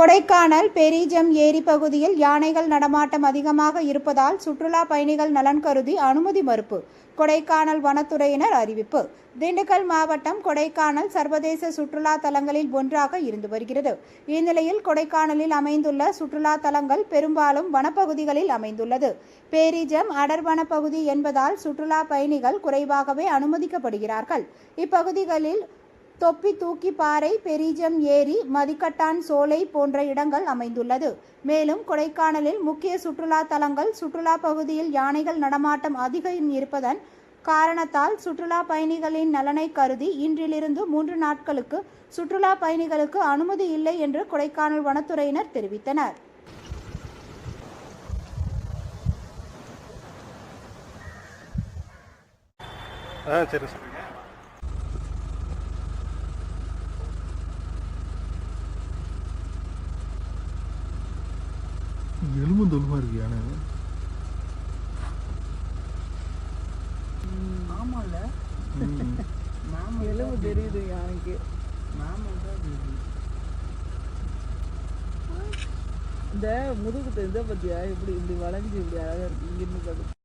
கொடைக்கானல் பெரிஜம் ஏரி பகுதியில் யானைகள் நடமாட்டம் அதிகமாக இருப்பதால் சுற்றுலா பயணிகள் நலன் கருதி அனுமதி மறுப்பு. கொடைக்கானல் வனத்துறையினர் அறிவிப்பு. திண்டுக்கல் மாவட்டம் கொடைக்கானல் சர்வதேச சுற்றுலா தலங்களில் ஒன்றாக இருந்து வருகிறது. இந்நிலையில் கொடைக்கானலில் அமைந்துள்ள சுற்றுலா தலங்கள் பெரும்பாலும் வனப்பகுதிகளில் அமைந்துள்ளது. பேரிஜம் அடர்வன பகுதி என்பதால் சுற்றுலா பயணிகள் குறைவாகவே அனுமதிக்கப்படுகிறார்கள். இப்பகுதிகளில் தொப்பி தூக்கி பாறை பெரிஜம் ஏரி மதிக்கட்டான் சோலை போன்ற இடங்கள் அமைந்துள்ளது. மேலும் கொடைக்கானலில் முக்கிய சுற்றுலா தலங்கள் சுற்றுலா பகுதியில் யானைகள் நடமாட்டம் அதிகம் இருப்பதன் காரணத்தால் சுற்றுலா பயணிகளின் நலனை கருதி இன்றிலிருந்து மூன்று நாட்களுக்கு சுற்றுலா பயணிகளுக்கு அனுமதி இல்லை என்று கொடைக்கானல் வனத்துறையினர் தெரிவித்தனர். ஆ சரி எலும்பு தொலுமா இருக்கு யானை. ஆமாம்ல நாம எலும்பு தெரியுது யானைக்கு. நாம தான் தெரியுது இந்த முதுகு தெரிஞ்ச பத்தியா? இப்படி இப்படி வளைஞ்சு இப்படி அழகா இருக்கு. இங்கிருந்து பார்த்து